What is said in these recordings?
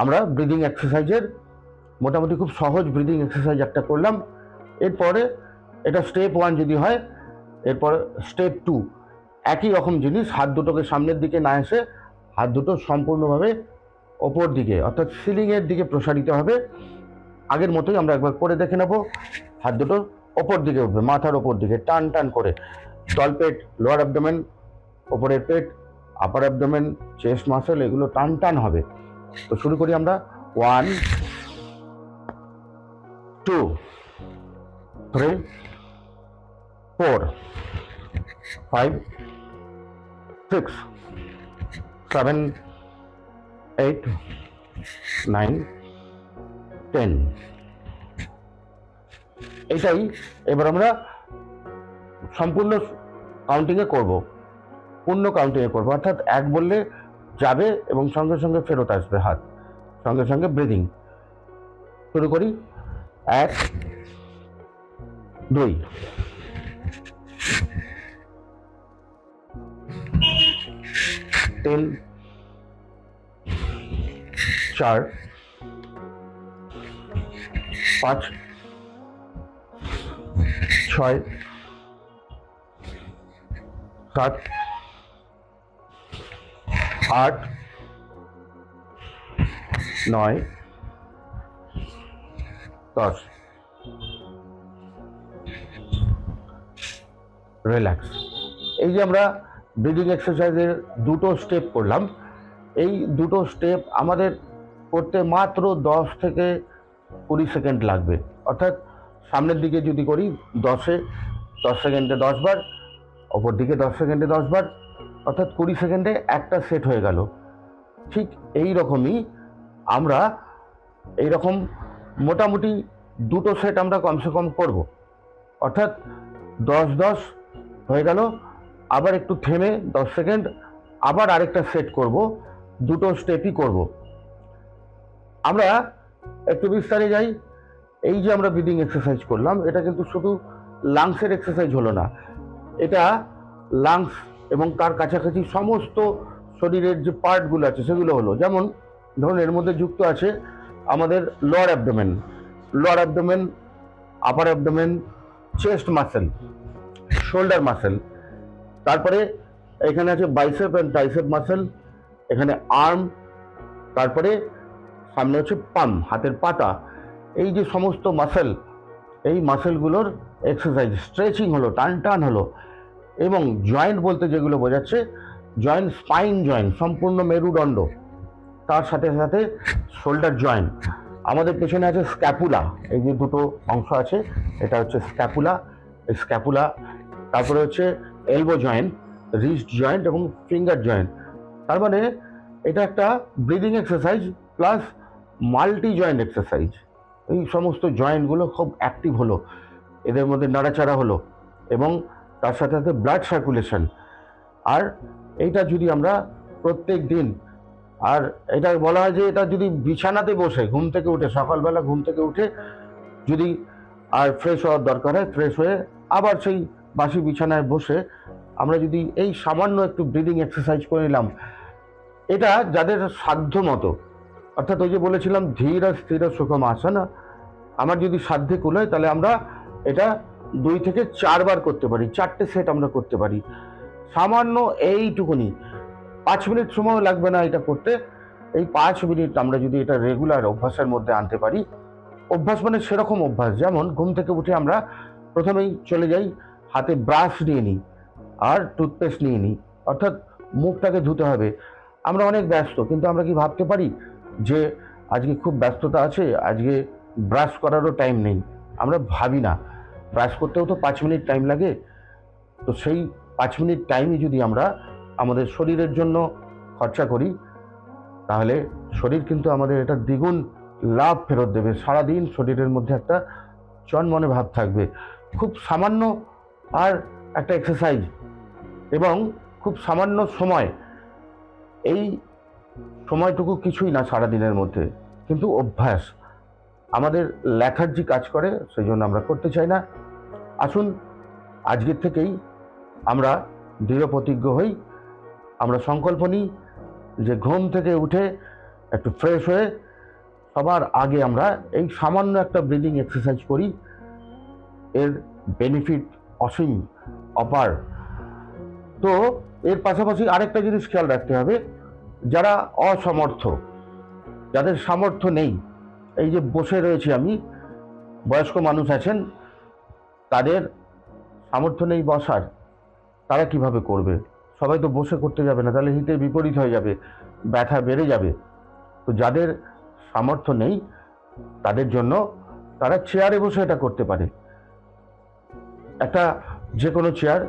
আমরা ব্রিদিং এক্সারসাইজের মোটামুটি খুব সহজ ব্রিদিং এক্সারসাইজ একটা করলাম। এরপরে এটা স্টেপ ওয়ান যদি হয়, এরপর স্টেপ টু একই রকম জিনিস, হাত দুটোকে সামনের দিকে না এসে হাত দুটো সম্পূর্ণভাবে ওপর দিকে, অর্থাৎ সিলিংয়ের দিকে প্রসারিত হবে। আগের মতোই আমরা একবার করে দেখে নেব, হাত দুটো ওপর দিকে উঠবে, মাথার ওপর দিকে, টান টান করে। তলপেট লোয়ার অ্যাবডোমেন ওপরের পেট আপার অ্যাবডোমেন চেস্ট মাসেল এগুলো টান টান হবে। তো শুরু করি আমরা। One two three four five six seven eight nine ten এটাই এবার আমরা সম্পূর্ণ কাউন্টিংয়ে করব। পূর্ণ কাউন্টিংয়ে করব। অর্থাৎ এক বললে যাবে এবং সঙ্গে সঙ্গে ফেরত আসবে হাত। সঙ্গে সঙ্গে ব্রিদিং শুরু করি। এক, দুই। তিন, চার, পাঁচ, ছয়, সাত আট, নয়, দশ। রিল্যাক্স এই যে আমরা ব্রিদিং এক্সারসাইজের দুটো স্টেপ করলাম, এই দুটো স্টেপ আমাদের করতে মাত্র দশ থেকে কুড়ি সেকেন্ড লাগবে। অর্থাৎ সামনের দিকে যদি করি দশে, দশ সেকেন্ডে দশ বার অপর দিকে দশ সেকেন্ডে দশ বার অর্থাৎ কুড়ি সেকেন্ডে একটা সেট হয়ে গেল। ঠিক এই রকমই আমরা এই রকম মোটামুটি দুটো সেট আমরা কমসে কম করব। অর্থাৎ দশ দশ হয়ে গেল, আবার একটু থেমে দশ সেকেন্ড, আবার আরেকটা সেট করব, দুটো স্টেপই করব। আমরা একটু বিস্তারে যাই। এই যে আমরা ব্রিদিং এক্সারসাইজ করলাম, এটা কিন্তু শুধু লাংসের এক্সারসাইজ হলো না, এটা লাংস এবং তার কাছাকাছি সমস্ত শরীরের যে পার্টগুলো আছে, সেগুলো হলো। যেমন, ধরুন এর মধ্যে যুক্ত আছে আমাদের lower abdomen lower abdomen upper abdomen chest muscle shoulder muscle তারপরে এখানে আছে বাইসেপ অ্যান্ড ট্রাইসেপ মাসেল এখানে আর্ম তারপরে সামনে হচ্ছে পাম হাতের পাতা। এই যে সমস্ত মাসেল এই মাসেলগুলোর এক্সারসাইজ স্ট্রেচিং হলো টান টান হলো। এবং জয়েন্ট বলতে যেগুলো বোঝাচ্ছে জয়েন্ট স্পাইন জয়েন্ট সম্পূর্ণ মেরুদণ্ড। তার সাথে সাথে শোল্ডার জয়েন্ট আমাদের পেছনে আছে স্ক্যাপুলা এই যে দুটো অংশ আছে, এটা হচ্ছে স্ক্যাপুলা স্ক্যাপুলা তারপরে হচ্ছে এলবো জয়েন্ট রিস্ট জয়েন্ট এবং ফিঙ্গার জয়েন্ট তার মানে এটা একটা breathing exercise plus multi joint exercise এই সমস্ত জয়েন্টগুলো খুব অ্যাক্টিভ হলো। এদের মধ্যে নাড়াচাড়া হলো এবং তার সাথে সাথে ব্লাড সার্কুলেশন আর এইটা যদি আমরা প্রত্যেক দিন, আর এটা বলা হয় যে এটা যদি বিছানাতে বসে, ঘুম থেকে উঠে, সকালবেলা ঘুম থেকে উঠে যদি আর ফ্রেশ হওয়ার দরকার হয় ফ্রেশ হয়ে আবার সেই বাসি বিছানায় বসে আমরা যদি এই সামান্য একটু ব্রিদিং এক্সারসাইজ করে নিলাম, এটা যাদের সাধ্য মতো, অর্থাৎ ওই যে বলেছিলাম, ধীর আর স্থির সুখম আসনা, আমার যদি সাধ্যে কুল হয় তাহলে আমরা এটা দুই থেকে চারবার করতে পারি, চারটে সেট আমরা করতে পারি। সামান্য এইটুকুনি, পাঁচ মিনিট সময় লাগবে না এটা করতে। এই পাঁচ মিনিট আমরা যদি এটা রেগুলার অভ্যাসের মধ্যে আনতে পারি, অভ্যাস মানে সেরকম অভ্যাস, যেমন ঘুম থেকে উঠে আমরা প্রথমেই চলে যাই, হাতে ব্রাশ নিয়ে নিই আর টুথপেস্ট নিয়ে নিই। অর্থাৎ মুখটাকে ধুতে হবে। আমরা অনেক ব্যস্ত, কিন্তু আমরা কি ভাবতে পারি যে আজকে খুব ব্যস্ততা আছে, আজকে ব্রাশ করারও টাইম নেই। আমরা ভাবি না। ব্রাশ করতেও তো পাঁচ মিনিট টাইম লাগে। তো সেই পাঁচ মিনিট টাইমই যদি আমরা আমাদের শরীরের জন্য খরচা করি, তাহলে শরীর কিন্তু আমাদের এটা দ্বিগুণ লাভ ফেরত দেবে। সারাদিন শরীরের মধ্যে একটা চনমনে ভাব থাকবে। খুব সামান্য আর একটা এক্সারসাইজ এবং খুব সামান্য সময়, এই সময়টুকু কিছুই না সারাদিনের মধ্যে। কিন্তু অভ্যাস আমাদের ল্যাথার্জি কাজ করে সেই জন্য আমরা করতে চাই না। আসুন, আজকের থেকেই আমরা দৃঢ় প্রতিজ্ঞ হই। আমরা সংকল্প নিই যে ঘুম থেকে উঠে একটু ফ্রেশ হয়ে সবার আগে আমরা এই সামান্য একটা ব্রিদিং এক্সারসাইজ করি। এর বেনিফিট অসীম, অপার। তো এর পাশাপাশি আরেকটা জিনিস খেয়াল রাখতে হবে, যারা অসমর্থ, যাদের সামর্থ্য নেই এই যে বসে রয়েছি আমি, বয়স্ক মানুষ আছেন, তাদের সামর্থ্য নেই বসার, তারা কীভাবে করবে? সবাই তো বসে করতে যাবে না, তাহলে হিতে বিপরীত হয়ে যাবে, ব্যথা বেড়ে যাবে। তো যাদের সামর্থ্য নেই, তাদের জন্য তারা চেয়ারে বসে এটা করতে পারে। একটা যে কোনো চেয়ার,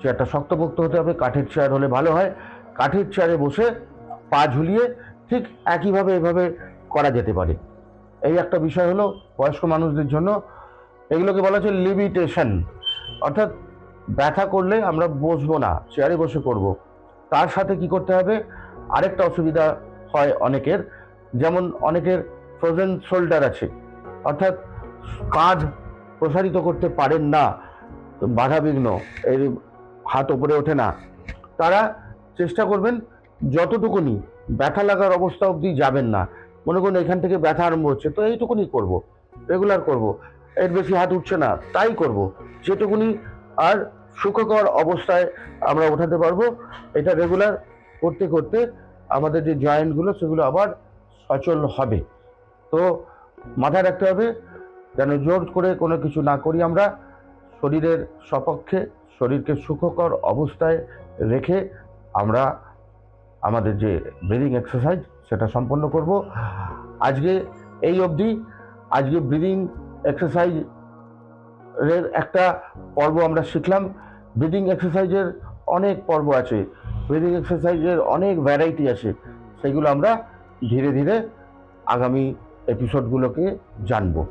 চেয়ারটা শক্তপোক্ত হতে হবে, কাঠের চেয়ার হলে ভালো হয়। কাঠের চেয়ারে বসে পা ঝুলিয়ে ঠিক একইভাবে এভাবে করা যেতে পারে। এই একটা বিষয় হলো বয়স্ক মানুষদের জন্য এগুলোকে বলা হচ্ছে লিমিটেশন অর্থাৎ ব্যথা করলে আমরা বসবো না, চেয়ারে বসে করব। তার সাথে কি করতে হবে? আরেকটা অসুবিধা হয় অনেকের, যেমন অনেকের ফ্রোজেন শোল্ডার আছে। অর্থাৎ কাঁধ প্রসারিত করতে পারেন না বাধা বিঘ্ন এই হাত ওপরে ওঠে না। তারা চেষ্টা করবেন যতটুকুনি, ব্যথা লাগার অবস্থা অবধি যাবেন না। মনে করুন এখান থেকে ব্যথা আরম্ভ হচ্ছে, তো এইটুকুনি করব রেগুলার করব। এর বেশি হাত উঠছে না, তাই করব। যেটুকুনি আর সুখকর অবস্থায় আমরা ওঠাতে পারব। এটা রেগুলার করতে করতে আমাদের যে জয়েন্টগুলো সেগুলো আবার সচল হবে। তো মাথায় রাখতে হবে, যেন জোর করে কোনো কিছু না করি আমরা, শরীরের সপক্ষে, শরীরকে সুখকর অবস্থায় রেখে আমরা আমাদের যে ব্রিদিং এক্সারসাইজ সেটা সম্পন্ন করব। আজকে এই অবধি, আজকে ব্রিদিং এক্সারসাইজের একটা পর্ব আমরা শিখলাম। ব্রিদিং এক্সারসাইজের অনেক পর্ব আছে। ব্রিদিং এক্সারসাইজের অনেক ভ্যারাইটি আছে। সেগুলো আমরা ধীরে ধীরে আগামী এপিসোডগুলোকে জানব।